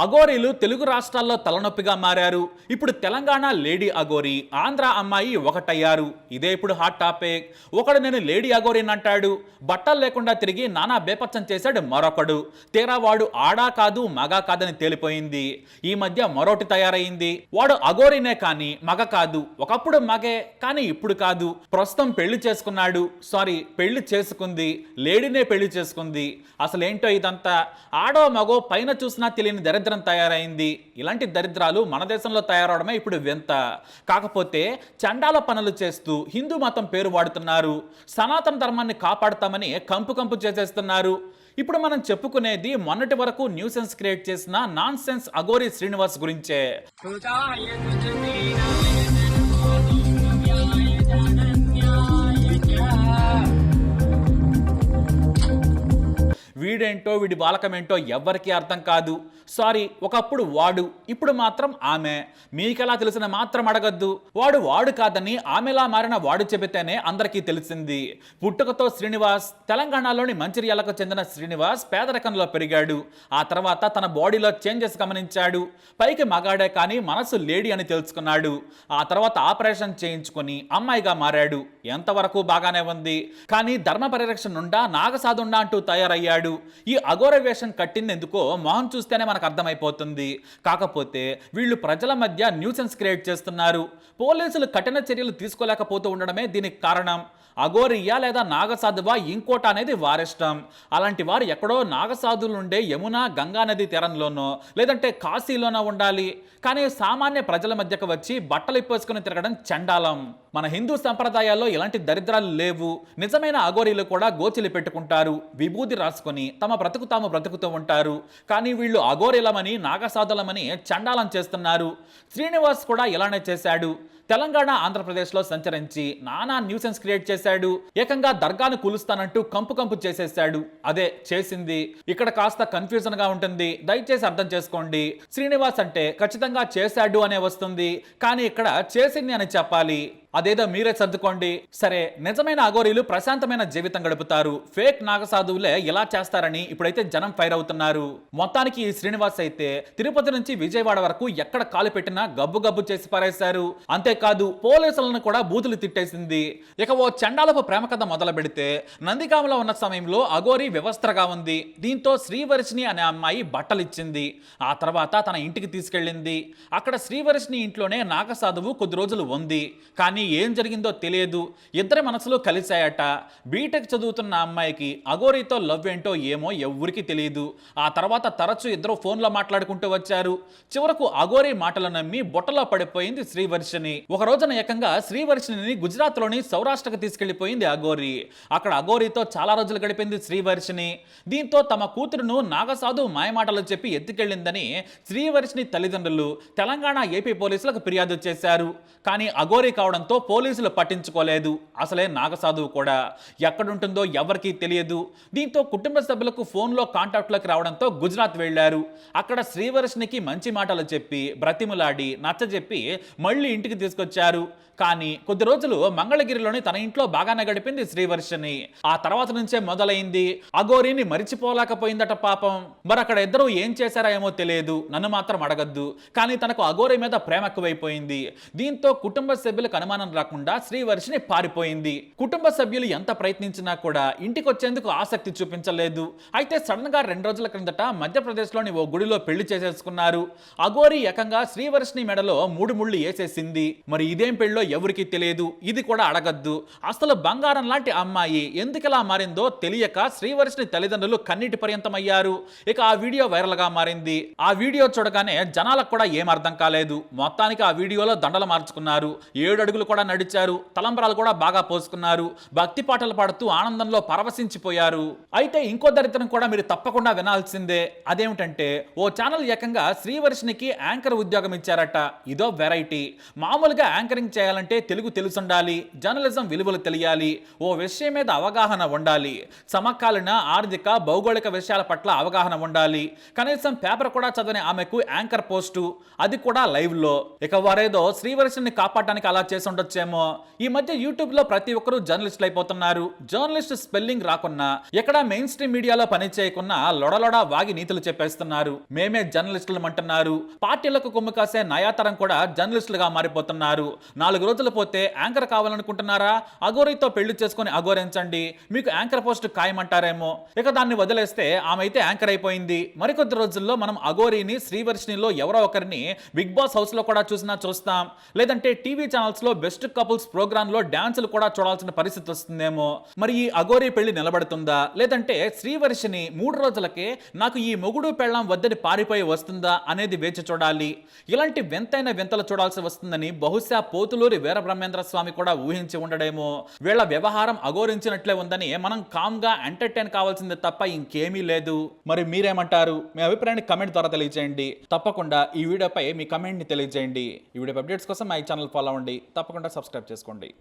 అఘోరీలు తెలుగు రాష్ట్రాల్లో తలనొప్పిగా మారారు. ఇప్పుడు తెలంగాణ లేడీ అఘోరి ఆంధ్ర అమ్మాయి ఒకటయ్యారు. ఇదే ఇప్పుడు హాట్ టాపిక్. ఒకడు నేను లేడీ అఘోరిని అంటాడు. బట్టలు లేకుండా తిరిగి నానా బేపచ్చం చేశాడు మరొకడు. తీరా వాడు ఆడా కాదు మగ కాదని తేలిపోయింది. ఈ మధ్య మరొకటి తయారైంది. వాడు అఘోరినే కానీ మగ కాదు. ఒకప్పుడు మగే కానీ ఇప్పుడు కాదు. ప్రస్తుతం పెళ్ళి చేసుకున్నాడు. సారీ పెళ్ళి చేసుకుంది. లేడీనే పెళ్ళి చేసుకుంది. అసలేంటో ఇదంతా? ఆడో మగో పైన చూసినా తెలియని దరిద్ర తయారైంది. ఇలాంటి దరిద్రాలు మన దేశంలో తయారవడమే ఇప్పుడు వింత. కాకపోతే చండాల పనులు చేస్తూ హిందూ మతం పేరు వాడుతున్నారు. సనాతన ధర్మాన్ని కాపాడుతామని కంపు కంపు చేసేస్తున్నారు. ఇప్పుడు మనం చెప్పుకునేది మొన్నటి వరకు న్యూసెన్స్ క్రియేట్ చేసిన నాన్ సెన్స్ అగోరి శ్రీనివాస్ గురించే. వీడేంటో వీడి బాలకమేంటో ఎవ్వరికీ అర్థం కాదు. సారీ ఒకప్పుడు వాడు ఇప్పుడు మాత్రం ఆమె. మీకెలా తెలిసిన మాత్రం అడగద్దు. వాడు వాడు కాదని ఆమెలా మారిన వాడు చెబితేనే అందరికీ తెలిసింది. పుట్టుకతో శ్రీనివాస్ తెలంగాణలోని మంచిర్యాలకు చెందిన శ్రీనివాస్ పేదరికంలో పెరిగాడు. ఆ తర్వాత తన బాడీలో చేంజెస్ గమనించాడు. పైకి మగాడే కానీ మనసు లేడీ అని తెలుసుకున్నాడు. ఆ తర్వాత ఆపరేషన్ చేయించుకుని అమ్మాయిగా మారాడు. ఎంతవరకు బాగానే ఉంది. కానీ ధర్మ పరిరక్షణ నుండా నాగసాదుండా అంటూ తయారయ్యాడు. ఈ అఘోర వేషం కట్టిందెందుకో మొహం చూస్తేనే మనకు అర్థమైపోతుంది. కాకపోతే వీళ్ళు ప్రజల మధ్య న్యూసెన్స్ క్రియేట్ చేస్తున్నారు. పోలీసులు కఠిన చర్యలు తీసుకోలేకపోతూ ఉండడమే దీనికి కారణం. అఘోరియా లేదా నాగసాధువా ఇంకోట అనేది వారిష్టం. అలాంటి వారు ఎక్కడో నాగసాధువులు ఉండే యమున గంగా నది తీరంలోనో లేదంటే కాశీలోనో ఉండాలి. కానీ సామాన్య ప్రజల మధ్యకు వచ్చి బట్టలు ఇప్పేసుకుని తిరగడం చండాలం. మన హిందూ సంప్రదాయాల్లో ఇలాంటి దరిద్రాలు లేవు. నిజమైన అఘోరీలు కూడా గోచిలు పెట్టుకుంటారు. విభూది రాసుకొని తమ బ్రతుకు తాము బ్రతుకుతూ ఉంటారు. కానీ వీళ్ళు అఘోరిలమని నాగసాధులమని చండాలం చేస్తున్నారు. శ్రీనివాస్ కూడా ఇలానే చేశాడు. తెలంగాణ ఆంధ్రప్రదేశ్లో సంచరించి నానా న్యూసెన్స్ క్రియేట్ చేశాడు. ఏకంగా దర్గాను కూలుస్తానంటూ కంపు కంపు చేసేసాడు అదే చేసింది. ఇక్కడ కాస్త కన్ఫ్యూజన్గా ఉంటుంది. దయచేసి అర్థం చేసుకోండి. శ్రీనివాస్ అంటే ఖచ్చితంగా చేశాడు అనే వస్తుంది. కానీ ఇక్కడ చేసింది అని చెప్పాలి. అదేదో మీరే సర్దుకోండి. సరే నిజమైన అఘోరీలు ప్రశాంతమైన జీవితం గడుపుతారు. ఫేక్ నాగసాధువులే ఇలా చేస్తారని ఇప్పుడైతే జనం ఫైర్ అవుతున్నారు. మొత్తానికి ఈ శ్రీనివాస్ అయితే తిరుపతి నుంచి విజయవాడ వరకు ఎక్కడ కాలు పెట్టినా గబ్బు గబ్బు చేసి పారేశారు. అంతే కాదు పోలీసులను కూడా బూతులు తిట్టేసింది. ఇక ఓ చండాలపు ప్రేమ కథ మొదలు పెడితే నందిగామలో ఉన్న సమయంలో అఘోరి వ్యవస్థగా ఉంది. దీంతో శ్రీవర్షిని అనే అమ్మాయి బట్టలు ఇచ్చింది ఆ తర్వాత తన ఇంటికి తీసుకెళ్ళింది. అక్కడ శ్రీవర్షిని ఇంట్లోనే నాగసాధువు కొద్ది రోజులు ఉంది. కానీ ఏం జరిగిందో తెలియదు. ఇద్దరి మనసులు కలిశాయట. బీటెక్ చదువుతున్న అమ్మాయికి అఘోరితో లవ్ ఏంటో ఏమో ఎవ్వరికి తెలియదు. ఆ తర్వాత తరచూ ఇద్దరు ఫోన్లో మాట్లాడుకుంటూ వచ్చారు. చివరకు అఘోరి మాటలు నమ్మి బుట్టలో పడిపోయింది శ్రీవర్షిని. ఒక రోజున ఏకంగా శ్రీవర్షిని గుజరాత్లోని సౌరాష్ట్రకు తీసుకెళ్ళిపోయింది అఘోరి. అక్కడ అఘోరితో చాలా రోజులు గడిపింది శ్రీవర్షిని దీంతో తమ కూతురును నాగసాధు మాయమాటలు చెప్పి ఎత్తుకెళ్ళిందని శ్రీవర్షిని తల్లిదండ్రులు తెలంగాణ ఏపీ పోలీసులకు ఫిర్యాదు చేశారు. కానీ అఘోరి కావడంతో పోలీసులు పట్టించుకోలేదు. అసలే నాగసాధువు కూడా. ఎక్కడుంటుందో ఎవరికీ తెలియదు. దీంతో కుటుంబ సభ్యులకు ఫోన్లో కాంటాక్ట్లోకి రావడంతో గుజరాత్ వెళ్ళారు అక్కడ శ్రీవర్షినికి మంచి మాటలు చెప్పి బ్రతిములాడి నచ్చజెప్పి మళ్ళీ ఇంటికి తీసుకొచ్చారు. కానీ కొద్ది రోజులు మంగళగిరిలోని తన ఇంట్లో బాగానే గడిపింది శ్రీవర్షిని. ఆ తర్వాత నుంచే మొదలైంది. అఘోరిని మరిచిపోలేకపోయిందట పాపం. మరి అక్కడ ఇద్దరు ఏం చేశారా ఏమో తెలియదు. నన్ను మాత్రం అడగద్దు. కానీ తనకు అఘోరి మీద ప్రేమ ఎక్కువైపోయింది. దీంతో కుటుంబ సభ్యులకు అనుమానం రాకుండా శ్రీవర్షిని పారిపోయింది. కుటుంబ సభ్యులు ఎంత ప్రయత్నించినా కూడా ఇంటికి వచ్చేందుకు ఆసక్తి చూపించలేదు. అయితే సడన్గా రెండు రోజుల క్రిందట మధ్యప్రదేశ్లోని ఓ గుడిలో పెళ్ళి చేసేసుకున్నారు. అఘోరి ఏకంగా శ్రీవర్షిని మెడలో మూడు ముళ్ళు వేసేసింది. మరి ఇదేం పెళ్ళో ఎవరికి తెలియదు. ఇది కూడా అడగద్దు. అసలు బంగారం లాంటి అమ్మాయి ఎందుకలా మారిందో తెలియక శ్రీవర్షిని తల్లిదండ్రులు కన్నీటి పర్యంతమయ్యారు. ఇక ఆ వీడియో వైరల్గా మారింది. ఆ వీడియో చూడగానే జనాలకు కూడా ఏం అర్థం కాలేదు. మొత్తానికి ఆ వీడియోలో దండలు మార్చుకున్నారు. ఏడు అడుగులు కూడా నడిచారు. తలంబరాలు కూడా బాగా పోసుకున్నారు. భక్తి పాటలు పాడుతూ ఆనందంలో పరవశించిపోయారు. అయితే ఇంకో దరిద్రం కూడా మీరు తప్పకుండా వినాల్సిందే. అదేమిటంటే ఓ ఛానల్ ఏకంగా శ్రీవర్షినికి యాంకర్ ఉద్యోగం ఇచ్చారట. ఇదో వెరైటీ. మామూలు మామూలుగా యాంకరింగ్ చేయాలంటే తెలుగు తెలుసుండాలి జర్నలిజం విలువలు తెలియాలి ఓ విషయం మీద అవగాహన ఉండాలి. సమకాలీన ఆర్థిక భౌగోళిక విషయాల పట్ల అవగాహన ఉండాలి. కనీసం పేపర్ కూడా చదివిన ఆమెకు యాంకర్ పోస్టు అది కూడా లైవ్లో ఇక వారేదో శ్రీవర్షిని కాపాడటానికి అలా చేసి ఉండొచ్చేమో. ఈ మధ్య యూట్యూబ్లో ప్రతి ఒక్కరూ జర్నలిస్టులు అయిపోతున్నారు జర్నలిస్ట్ స్పెల్లింగ్ రాకున్నా ఎక్కడ మెయిన్ స్ట్రీమ్ మీడియాలో పని చేయకున్నా లొడలొడ వాగి నీతులు చెప్పేస్తున్నారు. మేమే జర్నలిస్టులు అంటున్నారు పార్టీలకు కొమ్ము కాసే నయాతరం కూడా జర్నలిస్టులుగా మారిపోతున్నారు. నాలుగు రోజులు పోతే యాంకర్ కావాలనుకుంటున్నారా? అఘోరితో పెళ్ళి చేసుకుని అఘోరించండి. మీకు యాంకర్ పోస్ట్ ఖాయమంటారేమో. ఇక దాన్ని వదిలేస్తే ఆమె అయితే యాంకర్ అయిపోయింది. మరికొద్ది రోజుల్లో మనం అఘోరిని శ్రీవర్షినిలో ఎవరో ఒకరిని బిగ్ బాస్ హౌస్లో కూడా చూసినా చూస్తాం. లేదంటే టీవీ ఛానల్స్లో బెస్ట్ కపుల్స్ ప్రోగ్రామ్లో డాన్సులు కూడా చూడాల్సిన పరిస్థితి వస్తుందేమో. మరి ఈ అఘోరి పెళ్ళి నిలబడుతుందా? లేదంటే శ్రీవర్షిని మూడు రోజులకే నాకు ఈ మొగుడు పెళ్ళం వద్దని పారిపోయి వస్తుందా అనేది వేచి చూడాలి. ఇలాంటి వింతైన వింతలు చూడాల్సి వస్తుందని బహుశా పోతులూరి వీరబ్రహ్మేంద్ర స్వామి కూడా ఊహించి ఉండడేమో. వీళ్ళ వ్యవహారం అఘోరించినట్లే ఉందని మనం కామ్గా ఎంటర్టైన్ కావాల్సింది తప్ప ఇంకేమీ లేదు. మరి మీరేమంటారు? మీ అభిప్రాయాన్ని కమెంట్ ద్వారా తెలియజేయండి తప్పకుండా ఈ వీడియోపై మీ కమెంట్ని తెలియజేయండి ఈ వీడియో అప్డేట్స్ కోసం మా ఛానల్ ఫాలో అవ్వండి. తప్పకుండా సబ్స్క్రైబ్ చేసుకోండి.